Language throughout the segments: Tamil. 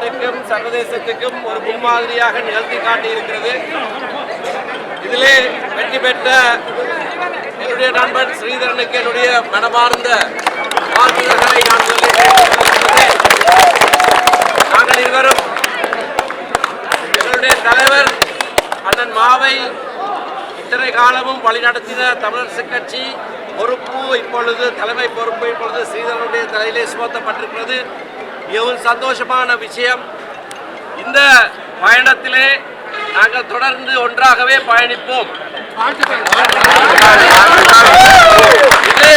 நாட்டுக்கும் சர்வதேசத்துக்கும் ஒரு முன்மாதிரியாக நிகழ்த்தி காட்டியிருக்கிறது. இதிலே வெற்றி பெற்ற என்னுடைய நண்பன் ஸ்ரீதரனுக்கு என்னுடைய மனமார்ந்த வாழ்த்துக்களை நான் சொல்லி நாங்கள் இருவரும் எங்களுடைய தலைவர் அண்ணன் மாவை இத்தனை காலமும் வழிநடத்தின தமிழரசு கட்சி பொறுப்பு இப்பொழுது தலைமை பொறுப்பு இப்பொழுது ஸ்ரீதரனுடைய தலையிலே சுமத்தப்பட்டிருக்கிறது. மிகவும் சந்தோஷமான விஷயம். இந்த பயணத்திலே நாங்கள் தொடர்ந்து ஒன்றாகவே பயணிப்போம். இது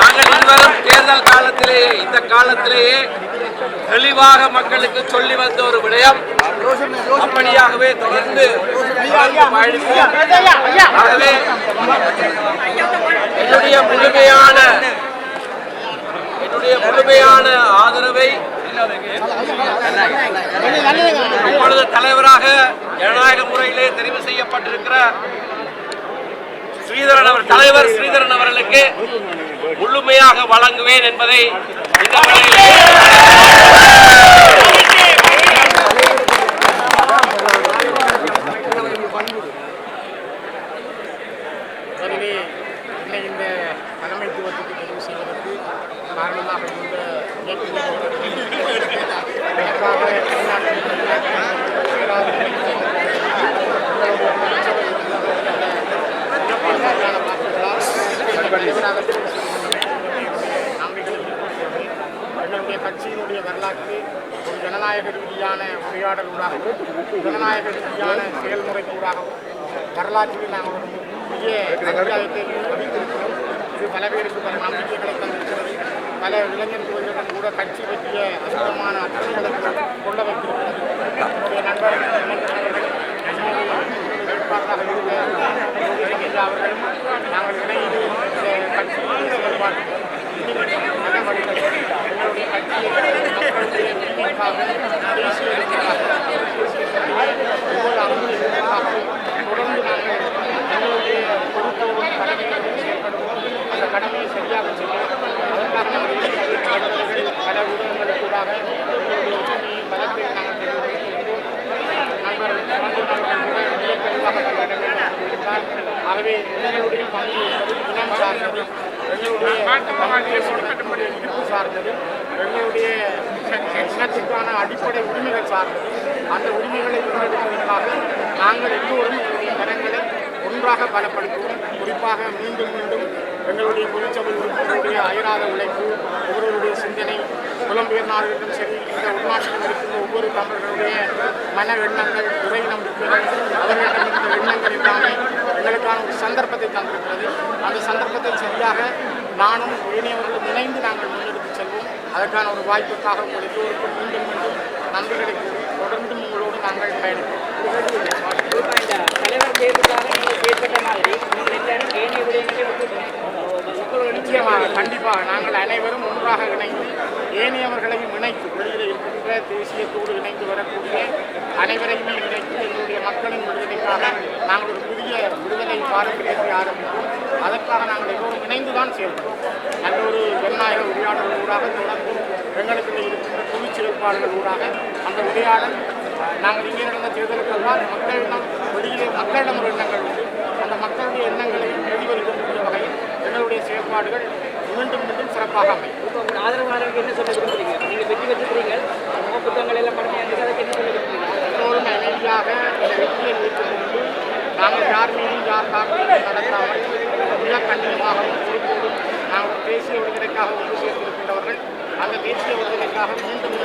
நாங்கள் இருவரும் தேர்தல் காலத்திலேயே இந்த காலத்திலேயே தெளிவாக மக்களுக்கு சொல்லி வந்த ஒரு விடயம். அப்படியாகவே தொடர்ந்து தொடர்ந்து பயணிப்போம். ஆகவே என்னுடைய முழுமையான என்னுடைய முழுமையான ஆதரவை இப்பொழுது தலைவராக ஜனநாயக முறையிலே தெரிவு செய்யப்பட்டிருக்கிற ஸ்ரீதரன் அவர் தலைவர் ஸ்ரீதரன் அவர்களுக்கு முழுமையாக வழங்குவேன் என்பதை இந்த வேளையிலே எனவே என்னை இந்த தலைமைத்துவத்துக்கு தெரிவு செய்வதற்கு காரணமாக எங்களுடைய கட்சியினுடைய வரலாற்று ஒரு ஜனநாயக ரீதியான உரையாடலூடாகவும் ஜனநாயக ரீதியான செயல்முறைக்கூடாகவும் வரலாற்றில் நாங்கள் ஒரு புதிய அத்தியாயத்தை அறிவித்திருக்கிறோம் இது பல பேருக்கு பல நம்பிக்கைகளை தந்திருக்கிறது. பல இளைஞர்களுடன் கூட கட்சி பற்றிய அற்புதமான அர்த்தங்களை கொள்ள வைத்திருக்கிறது என்னுடைய நண்பர் வேட்பாளராக இருந்த இளைஞர் நாங்கள் இணைந்து இந்த கட்சியின் செயல்பாட்டு நடவடிக்கை எங்களுடைய கட்சியை மக்களுடைய தேசிய உரிமைக்காக ஒவ்வொரு அமைப்புகளுக்காக தொடர்ந்து நாங்கள் எங்களுடைய பொறுப்போடு கடமைகளை செயல்படுவோம் அந்த கடமையை சரியாக செய்ய அதற்காக நாங்கள் ஈடுபடுகிறவர்கள் பல ஊடகங்களுக்கூடாக எங்களுடைய உரிமையை பலத்தை நாங்கள் தெரிவித்திருக்கிறோம் நண்பர் அவர்கள் கூட மிக தெளிவாக சொல்லியிருந்தார் ஆகவே எங்களுடைய பங்கு இனம் சார்ந்தது. எங்களுடைய தமிழ் தேசிய இருப்பு சார்ந்தது. எங்களுடைய இனத்திற்கான அடிப்படை உரிமைகள் சார்ந்தது. அந்த உரிமைகளை முன்னெடுப்பதற்காக நாங்கள் எல்லோரும் எங்களுடைய கரங்களை ஒன்றாக பலப்படுத்துவோம். குறிப்பாக மீண்டும் மீண்டும் எங்களுடைய பொதுச்சபை உறுப்பினருடைய அயராத உழைப்பு ஒவ்வொருவருடைய சிந்தனை புலம்பெயர்ந்தார்களும் சரி இந்த உள்நாட்டில் இருக்கின்ற ஒவ்வொரு தமிழர்களுடைய மன எண்ணங்கள் இறை இருக்கிறது அவர்களிடம் இந்த எண்ணங்கள் எல்லாமே எங்களுக்கான ஒரு சந்தர்ப்பத்தை தந்திருக்கிறது. அந்த சந்தர்ப்பத்தை சரியாக நானும் ஏனையவர்களும் இணைந்து நாங்கள் முன்னெடுத்து செல்வோம். அதற்கான ஒரு வாய்ப்புக்காக உங்கள் எல்லோருக்கும் மீண்டும் மீண்டும் நன்றிகளை தொடர்ந்து உங்களோடு நாங்கள் பயணிப்போம். தலைவர் தேர்வுக்காக நீங்கள் மாதிரி நீங்கள் எல்லாரும் ஏனைய விடயங்களை நிச்சயமாக கண்டிப்பாக நாங்கள் அனைவரும் ஒன்றாக இணைந்து ஏனையவர்களையும் இணைத்து வெளியில் இருக்கின்ற தேசியத்தோடு இணைந்து வரக்கூடிய அனைவரையுமே இணைத்து எங்களுடைய மக்களின் விடுதலைக்காக நாங்கள் ஒரு புதிய விடுதலை பாரம்பரியத்தை ஆரம்பிப்போம் அதற்காக நாங்கள் எல்லோரும் இணைந்து தான் செயல்படுவோம் நல்ல ஒரு ஜனநாயக உரையாடல்களூடாக தொடர்ந்து எங்களுக்கு இருக்கின்ற பொது செயல்பாடுகள் ஊடாக அந்த உரையாடல் நாங்கள் இங்கே நடந்த தேர்தலுக்கெல்லாம் மக்களிடம் வெளியிலே மக்களிடம் ஒரு எண்ணங்கள் உண்டு. அந்த மக்களுடைய எண்ணங்களை பிரதிபலிக்கக்கூடிய வகையில் எங்களுடைய செயல்பாடுகள் மீண்டும் மீண்டும் இப்போ என்ன வெற்றியை நாங்கள் யார் மீதும் யார் தாக்குதலும் நடத்தாமல் மிக கண்ணியமாகவும் நாங்கள் தேசிய விடுதலைக்காக ஒன்று சேர்ந்திருக்கின்றவர்கள் அந்த தேசிய விடுதலைக்காக மீண்டும்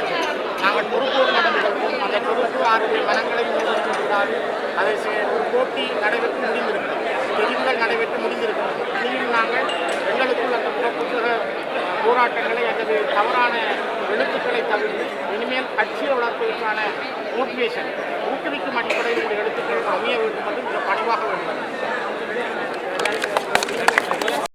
நாங்கள் பொறுப்போடு நடந்து கொள்வோம் அந்த பொறுப்பு ஆறுடைய மனங்களை உருவாக்கிவிடாது அதை ஒரு போட்டி நடைபெற்று முடிந்திருக்கிறது தெரிவுகள் நடைபெற்று முடிந்திருக்கிறது இனியும் நாங்கள் போராட்டங்களை அல்லது தவறான எழுத்துக்களை தவிர்த்து இனிமேல் கட்சியை வளர்ப்பதற்கான மோட்டிவேஷன் ஊக்குவிக்கும் அடிப்படையில் இந்த எழுத்துக்கள் அமைய வேண்டும் என்று மிக பணிவாக வேண்டும்